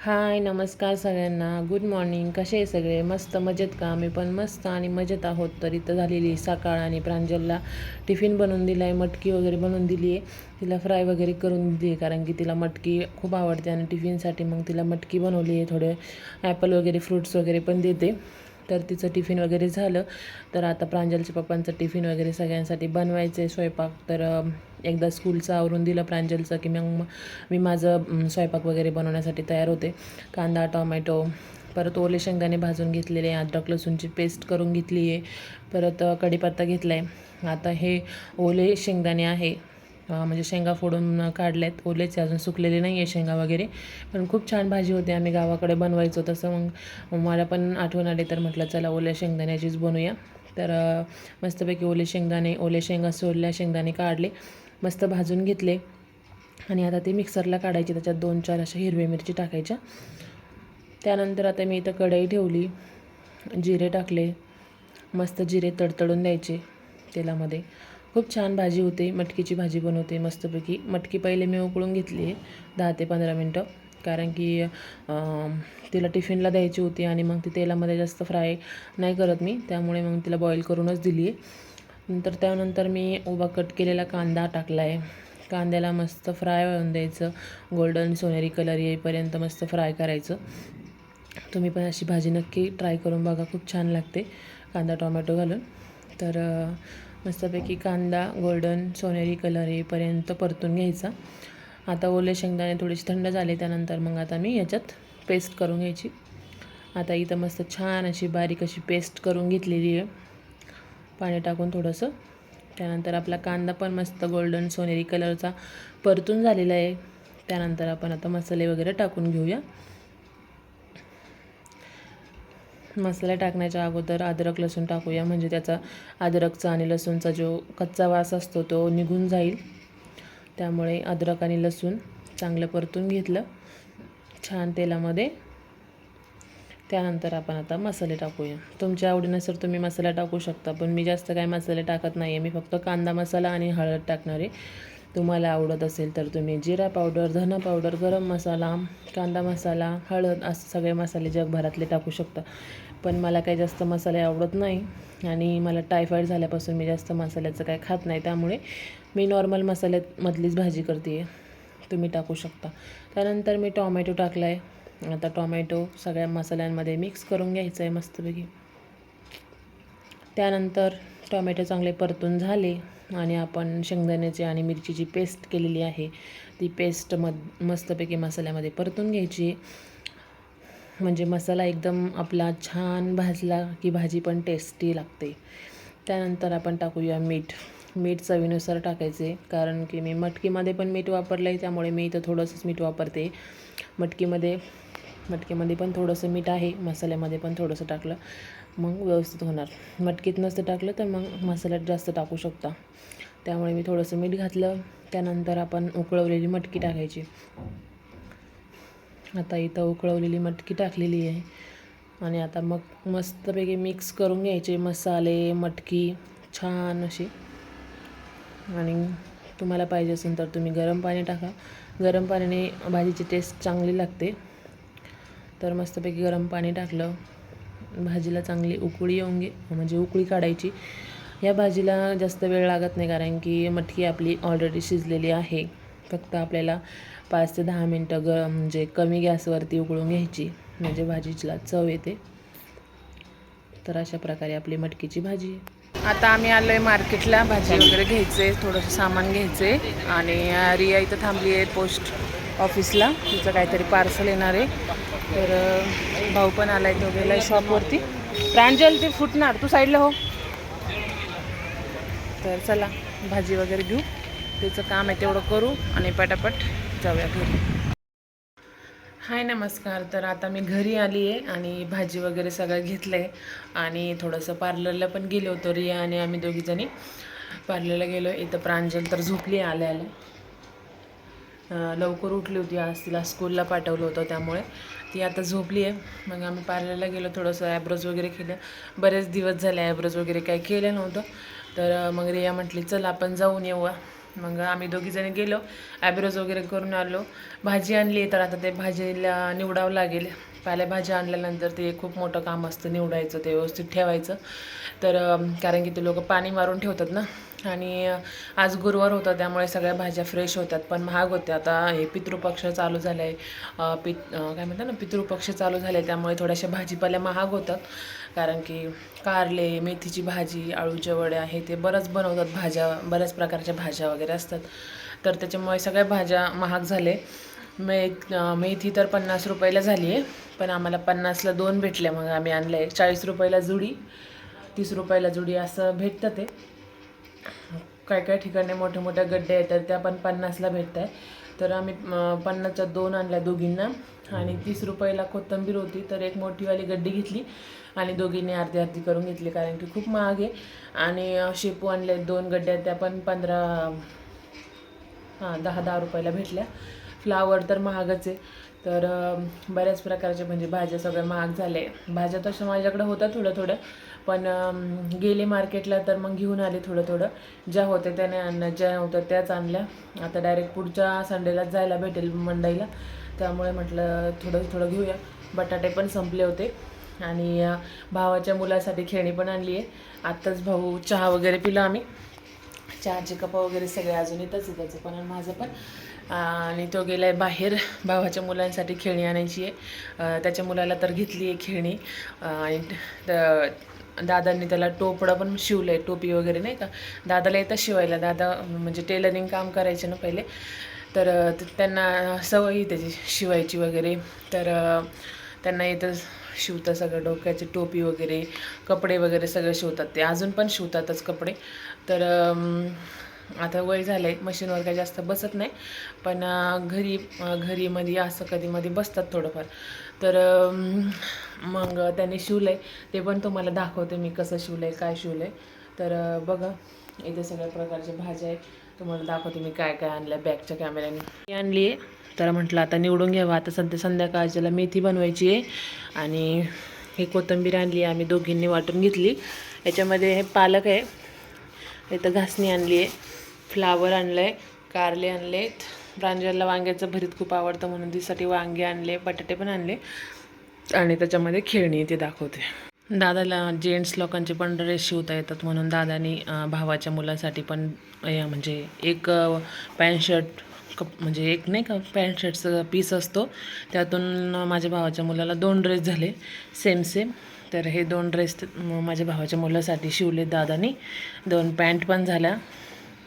हाय नमस्कार सगळ्यांना. Good morning कसे आहे सगळे? मस्त मजेत का? आम्ही पण मस्त आणि मजेत आहोत. तर इथं झालेली सकाळ आणि प्रांजलला टिफिन बनवून दिला आहे मटकी वगैरे बनवून दिली आहे तिला फ्राय वगैरे करून दिली आहे कारण की तिला मटकी खूप आवडते आणि टिफिनसाठी मग तिला मटकी बनवली आहे थोडे ॲपल वगैरे फ्रूट्स वगैरे पण देते. तर तिचं टिफिन वगैरे झालं. तर आता प्रांजलच्या पप्पांचं टिफिन वगैरे सगळ्यांसाठी बनवायचं आहे स्वयंपाक. तर एकदा स्कूलचं आवरून दिलं प्रांजलचं की मग मी माझं स्वयंपाक वगैरे बनवण्यासाठी तयार होते. कांदा टोमॅटो परत ओले शेंगदाणे भाजून घेतलेले अद्रक लसूणची पेस्ट करून घेतली आहे परत कढीपत्ता घेतला आहे आता हे ओले शेंगदाणे आहे. म्हणजे शेंगा फोडून काढल्यात. ओलेचे अजून सुकलेले नाही आहे शेंगा वगैरे. पण खूप छान भाजी होती. आम्ही गावाकडे बनवायचो तसं. मग मला पण आठवण आली तर म्हटलं चला ओल्या शेंगदाण्याचीच बनवूया तर मस्तपैकी ओले शेंगदाणे ओले शेंगा सोडल्या शेंगदाणे काढले. मस्त भाजून घेतले. आणि आता ते मिक्सरला काढायचे. त्याच्यात दोन चार अशा हिरव्या मिरची टाकायच्या. त्यानंतर आता मी इथं कढई ठेवली. जिरे टाकले. मस्त जिरे तडतडून द्यायचे तेलामध्ये. खूप छान भाजी होते मटकीची भाजी बनवते मस्तपैकी. मटकी पहिले मी उकळून घेतली आहे दहा ते पंधरा मिनटं. कारण की तिला टिफिनला द्यायची होती आणि मग ती तेलामध्ये जास्त फ्राय नाही करत मी. त्यामुळे मग तिला बॉईल करूनच दिली आहे. नंतर त्यानंतर मी उभा कट केलेला कांदा टाकला आहे. कांद्याला मस्त फ्राय होऊन द्यायचं. गोल्डन सोनेरी कलर येईपर्यंत मस्त फ्राय करायचं. तुम्ही पण अशी भाजी नक्की ट्राय करून बघा. खूप छान लागते. कांदा टोमॅटो घालून. तर मस्तपैकी कांदा गोल्डन सोनेरी कलर येईपर्यंत परतून घ्यायचा. आता ओले शेंगदाणे थोडेसे थंड झाले त्यानंतर मग आता मी याच्यात पेस्ट करून घ्यायची. आता इथं मस्त छान अशी बारीक अशी पेस्ट करून घेतलेली आहे. पाणी टाकून थोडंसं. त्यानंतर आपला कांदा पण मस्त गोल्डन सोनेरी कलरचा परतून झालेला आहे. त्यानंतर आपण आता मसाले वगैरे टाकून घेऊया. मसाला टाकण्याच्या अगोदर अद्रक लसूण टाकूया. म्हणजे त्याचा अद्रकचा आणि लसूणचा जो कच्चा वास असतो तो निघून जाईल. त्यामुळे अद्रक आणि लसूण चांगलं परतून घेतलं छान तेलामध्ये. त्यानंतर आपण आता मसाले टाकूया. तुमच्या आवडीनुसार तुम्ही मसाला टाकू शकता पण मी जास्त काय मसाले टाकत नाही आहे मी फक्त कांदा मसाला आणि हळद टाकणार आहे. तुम्हाला आवडत असेल तर तुम्ही जिरा पावडर धना पावडर गरम मसाला कांदा मसाला हळद असे सगळे मसाले जगभरातले टाकू शकता. पण मला काही जास्त मसाले आवडत नाही आणि मला टायफॉईड झाल्यापासून मी जास्त मसाल्याचं काय खात नाही. त्यामुळे मी नॉर्मल मसाल्यामधलीच भाजी करते. तुम्ही टाकू शकता. त्यानंतर मी टॉमॅटो टाकला आहे आता टॉमॅटो सगळ्या मसाल्यांमध्ये मिक्स करून घ्यायचं आहे मस्तपैकी. त्यानंतर टॉमॅटो चांगले परतून झाले आणि आपण शेंगदाण्याची आणि मिरचीची पेस्ट केलेली आहे. ती पेस्ट मध मस्तपैकी मसाल्यामध्ये परतून घ्यायची. म्हणजे मसाला एकदम आपला छान भाजला की भाजी पण टेस्टी लागते. त्यानंतर आपण टाकूया मीठ. मीठ चवीनुसार टाकायचे कारण की मी मटकीमध्ये पण मीठ वापरलं आहे त्यामुळे मी इथं थोडंसंच मीठ वापरते. मटकीमध्ये मटकेमध्ये पण थोडंसं मीठ आहे मसाल्यामध्ये पण थोडंसं टाकलं मग व्यवस्थित होणार. मटकीत नसतं टाकलं तर मग मसाल्यात जास्त टाकू शकता. त्यामुळे मी थोडंसं मीठ घातलं त्यानंतर आपण उकळवलेली मटकी टाकायची. आता इथं उकळवलेली मटकी टाकलेली आहे. आणि आता मग मस्तपैकी मिक्स करून घ्यायचे मसाले मटकी छान अशी. आणि तुम्हाला पाहिजे असेल तर तुम्ही गरम पाणी टाका. गरम पाण्याने भाजीची टेस्ट चांगली लागते. तर मस्तपैकी गरम पाणी टाकलं. भाजीला चांगली उकळी येऊन घे म्हणजे उकळी काढायची. या भाजीला जास्त वेळ लागत नाही कारण की मटकी आपली ऑलरेडी शिजलेली आहे. फक्त आपल्याला पाच ते दहा मिनटं ग म्हणजे कमी गॅसवरती उकळून घ्यायची. म्हणजे भाजीला चव येते. तर अशा प्रकारे आपली मटकीची भाजी. आता आम्ही आलो आहे मार्केटला. भाजी वगैरे घ्यायचं आहे थोडंसं सामान घ्यायचं. आहे आणि रिया इथं थांबली आहे पोस्ट ऑफिसला तिचं काहीतरी पार्सल येणार आहे. तर भाऊ पण आला आहे तो गेलाय शॉपवरती प्रांजल ते फुटणार. तू साईडला हो. तर चला भाजी वगैरे घेऊ. त्याचं काम आहे तेवढं करू आणि पटापट जाऊया घरी. हाय नमस्कार. तर आता मी घरी आली आहे आणि भाजी वगैरे सगळं घेतलं आहे आणि थोडंसं पार्लरला पण गेलो होतो रिया आणि आम्ही दोघीजणी. पार्लरला गेलो. इथं प्रांजल तर झोपली आहे आल्या आल्या लवकर उठली होती. आज तिला स्कूलला पाठवलं होतं त्यामुळे. ती आता झोपली आहे. मग आम्ही पार्लरला गेलो. थोडंसं ॲब्रोज वगैरे केलं. बरेच दिवस झाले ॲब्रोज वगैरे काही केलं नव्हतं. तर मग रिया म्हटली चल आपण जाऊन येऊया. मग आम्ही दोघीजणी गेलो ॲब्रोज वगैरे करून आलो. भाजी आणली तर आता ते भाजीला निवडावं लागेल. पालेभाज्या आणल्यानंतर ते खूप मोठं काम असतं निवडायचं ते व्यवस्थित ठेवायचं. तर कारण की ते लोक पाणी मारून ठेवतात ना. आणि आज गुरुवार होता त्यामुळे सगळ्या भाज्या फ्रेश होतात. पण महाग होत्या आता हे पितृपक्ष चालू झालं आहे पित काय म्हणतात ना पितृपक्ष चालू झाले त्यामुळे थोड्याशा भाजीपाल्या महाग होतात. कारण की कारले मेथीची भाजी आळूच्या वड्या हे ते बरंच बनवतात भाज्या बऱ्याच प्रकारच्या भाज्या वगैरे असतात. तर त्याच्यामुळे सगळ्या भाज्या महाग झाले. मे मेथी तर पन्नास रुपयाला झाली आहे पण आम्हाला पन्नासला दोन भेटल्या मग आम्ही आणले चाळीस रुपयाला जुडी तीस रुपयाला जुडी असं भेटतं ते. काय काय ठिकाणी मोठ्या मोठ्या गड्ड्या येतात त्या पण पन्नासला भेटत आहे तर आम्ही पन्नासच्या दोन आणल्या दोघींना. आणि तीस रुपयाला कोथिंबीर होती तर एक मोठीवाली गड्डी घेतली आणि दोघींनी अर्धी अर्धी करून घेतली कारण की खूप महाग आहे. आणि शेपू आणले दोन गड्ड्या त्या पण पंधरा हां दहा दहा रुपयाला भेटल्या. फ्लावर तर महागच. आहे तर बऱ्याच प्रकारचे म्हणजे भाज्या सगळ्या महाग झाले. भाज्या तशा माझ्याकडे होत्या थोड्या थोड्या. पण गेले मार्केटला तर मग घेऊन आले थोडं थोडं. ज्या होत्या त्याने आणल्या ज्या नव्हत्या त्याच आणल्या. आता डायरेक्ट पुढच्या संडेलाच जायला भेटेल मंडईला. त्यामुळे म्हटलं थोडं थोडं घेऊया. बटाटे पण संपले होते. आणि भावाच्या मुलासाठी खेळणी पण आणली आहे. आत्ताच भाऊ चहा वगैरे पिला आम्ही. चहाचे कप वगैरे सगळे अजून येतच आहे त्याचं. पण आणि माझं पण. आणि तो गेला आहे बाहेर. भावाच्या मुलांसाठी खेळणी आणायची आहे. त्याच्या मुलाला तर घेतली आहे खेळणी. आणि दादांनी त्याला टोपडं पण शिवलं आहे टोपी वगैरे नाही का? दादाला येतं शिवायला. दादा म्हणजे टेलरिंग काम करायचे ना पहिले. तर त्यांना सवयी त्याची शिवायची वगैरे. तर त्यांना येतं शिवतं सगळं डोक्याची टोपी वगैरे कपडे वगैरे सगळं शिवतात ते. अजून पण शिवतातच कपडे. तर आता वय झालं आहे मशीनवर काही जास्त बसत नाही. पण घरी घरीमध्ये घरी मध्ये असं कधी मध्ये बसतात थोडंफार. तर मग त्याने शिवलं आहे ते पण तुम्हाला दाखवते मी कसं शिवलं आहे काय शिवलं आहे तर बघा इथे सगळ्या प्रकारच्या भाज्या आहेत. तुम्हाला दाखवते मी काय काय आणलं बॅगच्या कॅमेऱ्याने मी आणली आहे. तर म्हटलं आता निवडून घ्यावं. आता सध्या संध्याकाळच्याला मेथी बनवायची आहे. आणि हे कोथिंबीर आणली आहे. आम्ही दोघींनी वाटून घेतली. याच्यामध्ये हे पालक आहे. इथं घासणी आणली आहे. फ्लावर आणलं आहे कारले आणले प्रांजलला वांग्याचं भरीत खूप आवडतं म्हणून तिसाठी वांगे आणले बटाटे पण आणले. आणि त्याच्यामध्ये खेळणी ते दाखवते. दादाला जेंट्स लोकांचे पण ड्रेस शिवता येतात म्हणून दादानी भावाच्या मुलासाठी पण म्हणजे एक पॅन्ट शर्ट कप म्हणजे एक नाही का पॅन्ट शर्टचा पीस असतो. त्यातून माझ्या भावाच्या मुलाला दोन ड्रेस झाले. सेम सेम तर हे दोन ड्रेस माझ्या भावाच्या मुलासाठी शिवले दादानी. दोन पॅन्ट पण झाल्या.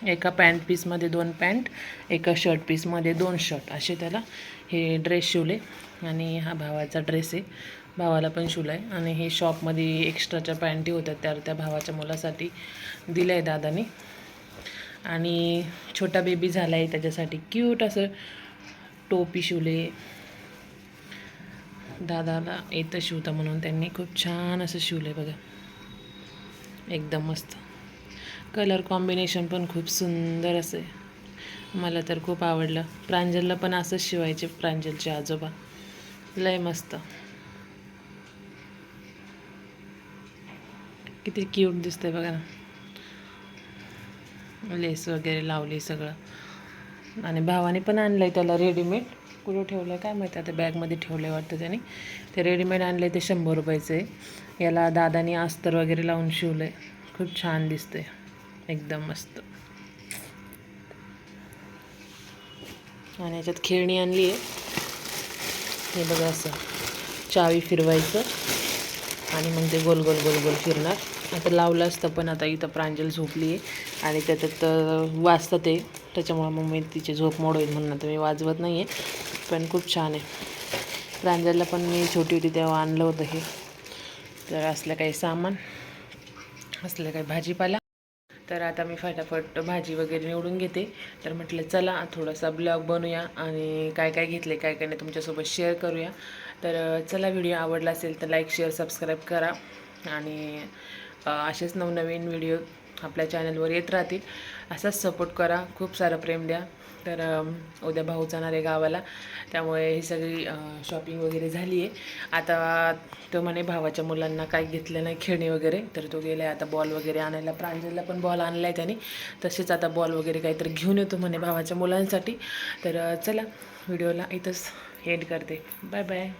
एका पॅन्ट पीसमध्ये दोन पॅन्ट एका शर्ट पीसमध्ये दोन शर्ट असे त्याला हे ड्रेस शिवले. आणि हा भावाचा ड्रेस आहे. भावाला पण शिवला आहे आणि हे शॉपमध्ये एक्स्ट्राच्या पॅन्टी होत्या त्या त्या भावाच्या मुलासाठी दिलं आहे दादाने. आणि छोटा बेबी झाला आहे त्याच्यासाठी क्यूट असं टोपी शिवले. दादाला येतं शिवता म्हणून त्यांनी खूप छान असं शिवलं आहे बघा. एकदम मस्त. कलर कॉम्बिनेशन पण खूप सुंदर असं. आहे मला तर खूप आवडलं. प्रांजलला पण असंच शिवायचे प्रांजलचे आजोबा. लय मस्त. किती क्यूट दिसतंय बघा ना. लेस वगैरे लावली सगळं. आणि भावाने पण आणलं आहे त्याला रेडीमेड कुठं ठेवलं आहे काय माहिती? आता बॅगमध्ये ठेवलं आहे वाटतं त्याने. ते रेडीमेड आणलं आहे ते शंभर रुपयाचं. आहे याला दादानी अस्तर वगैरे लावून शिवलं आहे खूप छान दिसतंय. एकदम मस्त. आणि याच्यात खेळणी आणली आहे. हे बघा असं. चावी फिरवायचं. आणि मग ते गोल गोल गोल गोल फिरणार. आता लावलं असतं पण आता इथं प्रांजल झोपली आहे. आणि त्याच्यात अं, वाजतं ते. त्याच्यामुळं मग मी तिची झोप मोड होईल म्हणून आता मी वाजवत नाही आहे पण खूप छान आहे. प्रांजलला पण मी छोटी होती तेव्हा आणलं होतं हे. तर असलं काही सामान. असलं काही भाजीपाला. तर आता मी फटाफट भाजी वगैरे निवडून घेते. तर म्हटलं चला थोडासा ब्लॉग बनवूया आणि काय काय घेतले काय काय नाही तुमच्यासोबत शेअर करूया. तर चला व्हिडिओ आवडला असेल तर लाईक शेअर सबस्क्राईब करा. आणि असेच नवनवीन व्हिडिओ आपल्या चॅनलवर येत राहतील. असाच सपोर्ट करा खूप सारं प्रेम द्या. तर उद्या भाऊ जाणार आहे गावाला. त्यामुळे ही सगळी शॉपिंग वगैरे झाली आहे. आता तो म्हणे भावाच्या मुलांना काय घेतलं नाही खेळणी वगैरे. तर तो गेला आहे आता बॉल वगैरे आणायला. प्रांजलला पण बॉल आणला आहे त्याने. तसेच आता बॉल वगैरे काहीतरी घेऊन येतो म्हणे भावाच्या मुलांसाठी. तर चला व्हिडिओला इथंच एंड करते. Bye bye